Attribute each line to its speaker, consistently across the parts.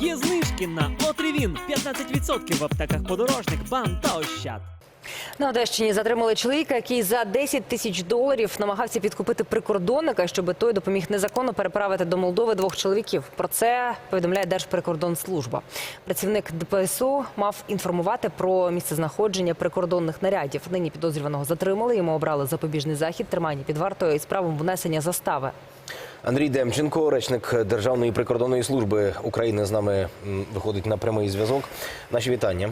Speaker 1: Є знижки на Отривін 15% в аптеках подорожник, бам та ощад.
Speaker 2: На Одещині затримали чоловіка, який за 10 тисяч доларів намагався підкупити прикордонника, щоб той допоміг незаконно переправити до Молдови двох чоловіків. Про це повідомляє Держприкордонслужба. Працівник ДПСУ мав інформувати про місцезнаходження прикордонних нарядів. Нині підозрюваного затримали. Йому обрали запобіжний захід, тримання під вартою із правом внесення застави.
Speaker 3: Андрій Демченко, речник Державної прикордонної служби України, з нами виходить на прямий зв'язок. Наші вітання.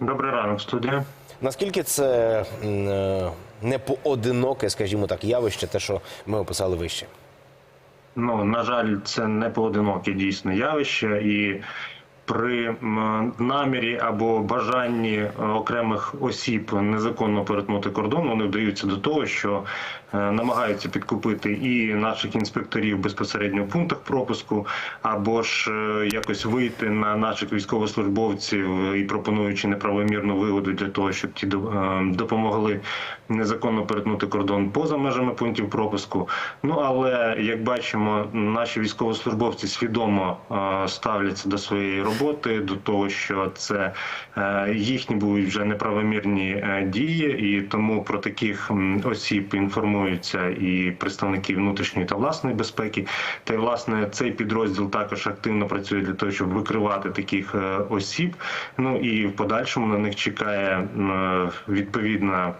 Speaker 4: Добрий ранок, студія.
Speaker 3: Наскільки це е, не поодиноке, скажімо так, явище, те, що ми описали вище?
Speaker 4: Ну на жаль, це не поодиноке дійсно явище, і при намірі або бажанні е, окремих осіб незаконно перетнути кордон, вони вдаються до того, що е, намагаються підкупити і наших інспекторів безпосередньо в пунктах пропуску, або ж е, якось вийти на наших військовослужбовців і пропонуючи неправомірну вигоду для того, щоб ті до- допомогли незаконно перетнути кордон поза межами пунктів пропуску. Ну але як бачимо, наші військовослужбовці свідомо ставляться до своєї роботи, до того, що це е, їхні будуть вже неправомірні е, дії, і тому про таких осіб інформуються і представники внутрішньої та власної безпеки. Та й власне цей підрозділ також активно працює для того, щоб викривати таких е, осіб. Ну і в подальшому на них чекає відповідна.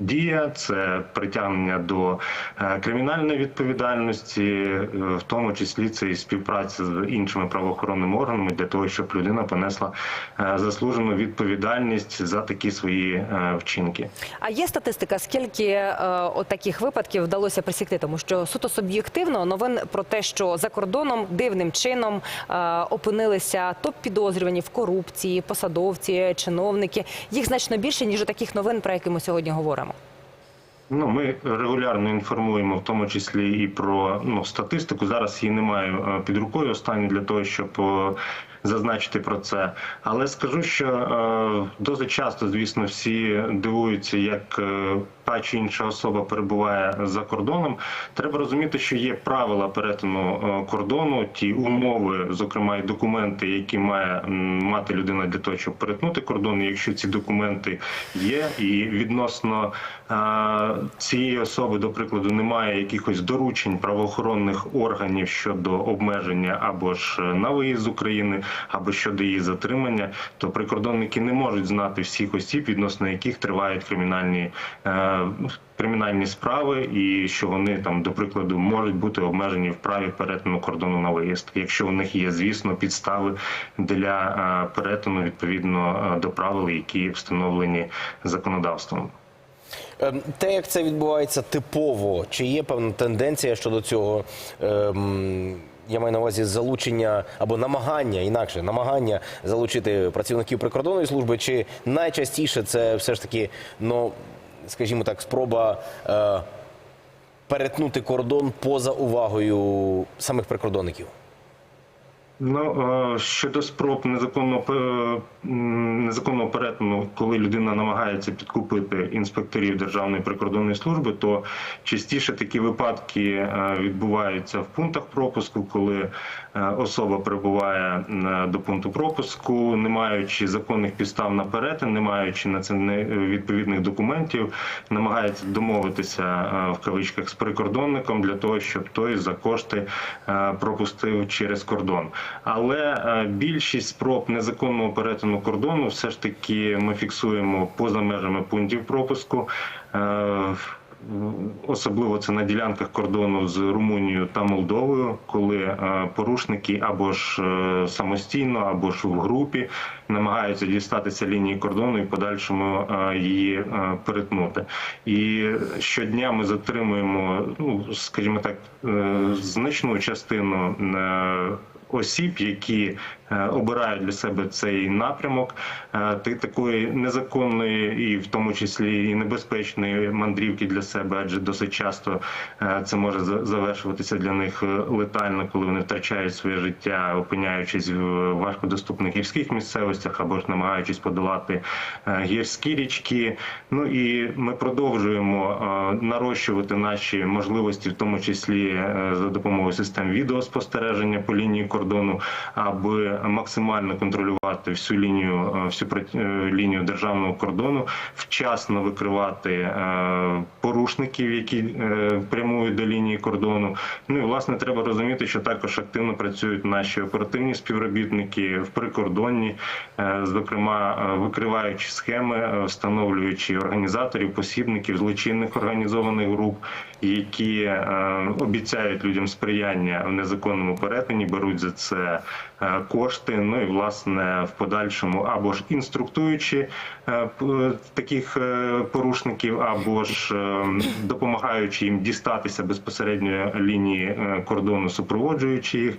Speaker 4: Дія це притягнення до е, кримінальної відповідальності, е, в тому числі це і співпраця з іншими правоохоронними органами для того, щоб людина понесла е, заслужену відповідальність за такі свої вчинки.
Speaker 2: А є статистика, скільки от таких випадків вдалося присікти? Тому що суто суб'єктивно новин про те, що за кордоном дивним чином опинилися топ-підозрювані в корупції, посадовці, чиновники. Їх значно більше ніж таких новин, про які ми сьогодні говоримо.
Speaker 4: Ну, ми регулярно інформуємо, в тому числі і про ну, статистику. Зараз її немає е, під рукою останню для того, щоб е, зазначити про це. Але скажу, що е, досить часто, звісно, всі дивуються, як е, та чи інша особа перебуває за кордоном. Треба розуміти, що є правила перетину е, кордону, ті умови, зокрема і документи, які має мати людина для того, щоб перетнути кордон. Якщо ці документи є, і відносно цієї особи, до прикладу, немає якихось доручень правоохоронних органів щодо обмеження або ж на виїзд з України, або щодо її затримання, то прикордонники не можуть знати всіх осіб, відносно яких тривають кримінальні. е, Кримінальні справи, і що вони там, до прикладу, можуть бути обмежені в праві перетину кордону на виїзд, якщо у них є, звісно, підстави для е, перетину відповідно е, до правил, які встановлені законодавством.
Speaker 3: Ем, Те, як це відбувається типово, чи є певна тенденція щодо цього? Ем, Я маю на увазі залучення або намагання, інакше намагання залучити працівників прикордонної служби, чи найчастіше це все ж таки, ну скажімо так, спроба е, перетнути кордон поза увагою самих прикордонників?
Speaker 4: Ну е, щодо спроб незаконного незаконного перетину, коли людина намагається підкупити інспекторів Державної прикордонної служби, то частіше такі випадки е, відбуваються в пунктах пропуску, коли е, особа прибуває е, до пункту пропуску, не маючи законних підстав на перетин, не маючи на це відповідних документів, намагається домовитися е, в кавичках з прикордонником для того, щоб той за кошти е, пропустив через кордон. Але е, більшість спроб незаконного перетину кордону все ж таки ми фіксуємо поза межами пунктів пропуску. Е, Особливо це на ділянках кордону з Румунією та Молдовою, коли е, порушники або ж самостійно, або ж в групі намагаються дістатися лінії кордону і подальшому її перетнути. І щодня ми затримуємо, ну скажімо так, значну частину. Осіб, які е, обирають для себе цей напрямок, е, ти- такої незаконної і в тому числі і небезпечної мандрівки для себе, адже досить часто е, це може завершуватися для них летально, коли вони втрачають своє життя, опиняючись в важкодоступних гірських місцевостях або ж намагаючись подолати гірські річки. Ну і ми продовжуємо нарощувати наші можливості, в тому числі за допомогою систем відеоспостереження по лінії кордону. Кордону, аби максимально контролювати всю лінію, е, всю е, лінію державного кордону, вчасно викривати е, порушників, які прямують до лінії кордону. Ну і власне треба розуміти, що також активно працюють наші оперативні співробітники в прикордонні, зокрема викриваючи схеми, встановлюючи організаторів, посібників злочинних організованих груп, які обіцяють людям сприяння в незаконному перетині, беруть за це е, кошти. Ну і власне в подальшому або ж інструктуючи е, таких е, порушників, або ж допомагаючи їм дістатися безпосередньо лінії кордону, супроводжуючи їх.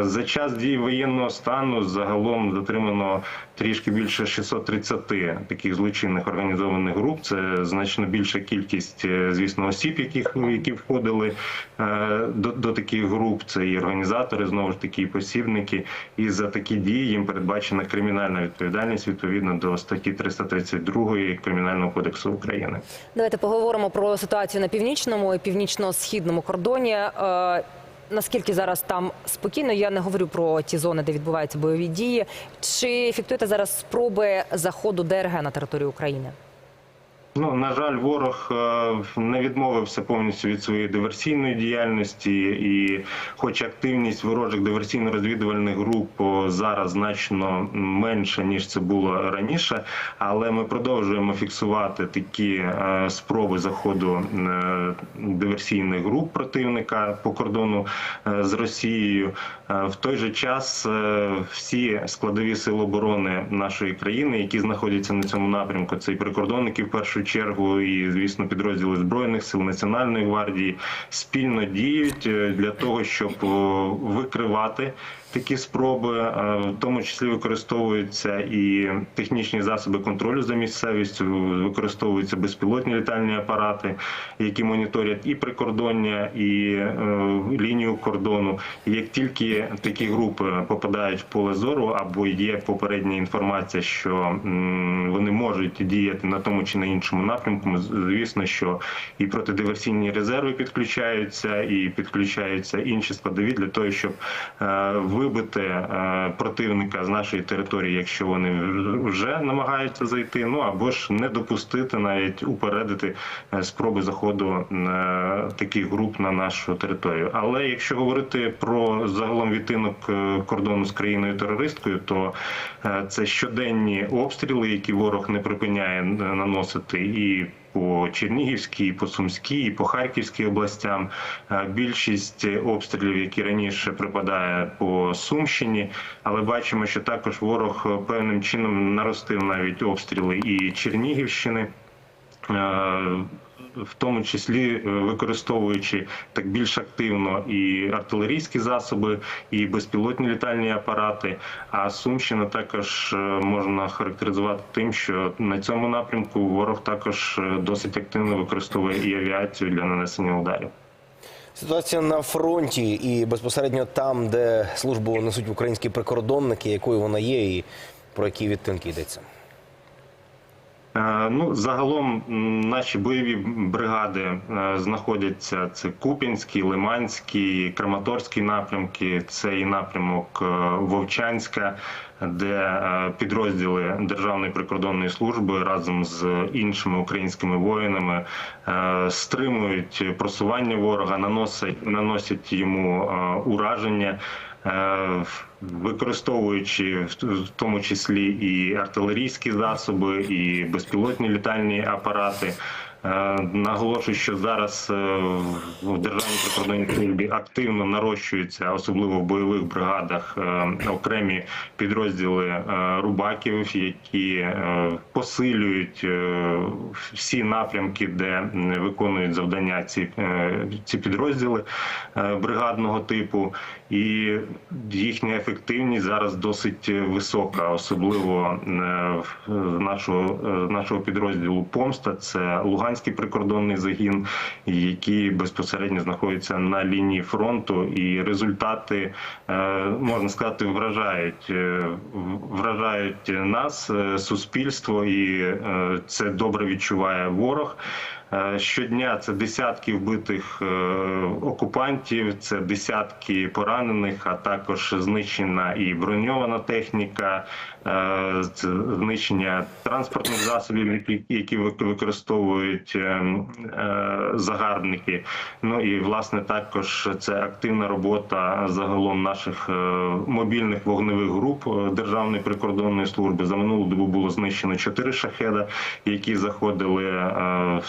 Speaker 4: За час дії воєнного стану загалом затримано трішки більше 630 таких злочинних організованих груп. Це значно більша кількість, звісно, осіб, яких які входили до, до таких груп. Це і організатори, знову ж таки, і посібники. І за такі дії їм передбачена кримінальна відповідальність відповідно до статті 332 Кримінального кодексу України.
Speaker 2: Давайте поговоримо про ситуацію на північному і північно-східному кордоні. Е, Наскільки зараз там спокійно, я не говорю про ті зони, де відбуваються бойові дії. Чи фіктуєте зараз спроби заходу ДРГ на територію України?
Speaker 4: Ну на жаль, ворог е, не відмовився повністю від своєї диверсійної діяльності, і, хоч активність ворожих диверсійно-розвідувальних груп зараз значно менша ніж це було раніше, але ми продовжуємо фіксувати такі е, спроби заходу е, диверсійних груп противника по кордону з Росією. В той же час всі складові сили оборони нашої країни, які знаходяться на цьому напрямку, це і прикордонники в першу чергу, і звісно, підрозділи збройних сил Національної гвардії спільно діють е, для того, щоб викривати такі спроби, е, в тому числі використовуються і технічні засоби контролю за місцевістю, використовуються безпілотні літальні апарати, які моніторять і прикордоння, і е, лінію кордону. І як тільки такі групи попадають в поле зору, або є попередня інформація, що м, вони можуть діяти на тому чи на іншому напрямку, звісно, що і протидиверсійні резерви підключаються, і підключаються інші складові для того, щоб е, вибити е, противника з нашої території, якщо вони вже намагаються зайти, ну або ж не допустити навіть упередити е, спроби заходу е, таких груп на нашу територію. Але якщо говорити про загалом відтинок кордону з країною терористкою, то це щоденні обстріли, які ворог не припиняє наносити і по Чернігівській, по Сумській, по Харківській областям. Е, Більшість обстрілів, які раніше припадає по Сумщині, але бачимо, що також ворог певним чином наростив навіть обстріли і Чернігівщини. Е, В тому числі е, використовуючи так більш активно і артилерійські засоби, і безпілотні літальні апарати. А Сумщина також е, можна характеризувати тим, що на цьому напрямку ворог також досить активно використовує і авіацію для нанесення ударів.
Speaker 3: Ситуація на фронті і безпосередньо там, де службу несуть українські прикордонники, якою вона є, і про які відтинки йдеться.
Speaker 4: Е, Ну, загалом наші бойові бригади е, знаходяться це Куп'янський, Лиманський, Краматорський напрямки. Це і напрямок е, Вовчанська, де підрозділи Державної прикордонної служби разом з іншими українськими воїнами стримують просування ворога, наносять наносять йому ураження. Е, Використовуючи в тому числі і артилерійські засоби, і безпілотні літальні апарати, Наголошую, що зараз е, в державній прикордонній службі активно нарощуються, особливо в бойових бригадах, е, окремі підрозділи е, рубаків, які е, посилюють е, всі напрямки, де виконують завдання ці, е, ці підрозділи е, бригадного типу, і їхня ефективність зараз досить висока, особливо е, нашого, е, нашого підрозділу Помста. Це Луганський прикордонний загін, які безпосередньо знаходяться на лінії фронту, і результати е, можна сказати вражають е, вражають нас, е, суспільство, і це добре відчуває ворог. Е, Щодня це десятки вбитих е, окупантів, це десятки поранених, а також знищена і броньована техніка, е, знищення транспортних засобів, які, які вик- використовують загарбники. Ну і власне також це активна робота загалом наших мобільних вогневих груп Державної прикордонної служби. За минулу добу було знищено чотири шахеда, які заходили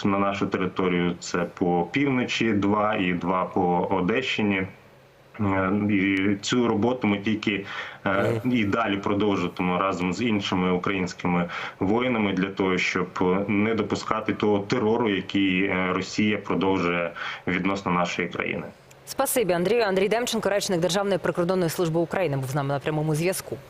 Speaker 4: на нашу територію. Це по півночі, два і два по Одещині. Е, І цю роботу ми тільки е, і далі продовжуватимемо разом з іншими українськими воїнами для того, щоб не допускати того терору, який е, Росія продовжує відносно нашої країни.
Speaker 2: Спасибі, Андрію. Андрій Демченко, речник Державної прикордонної служби України, був з нами на прямому зв'язку.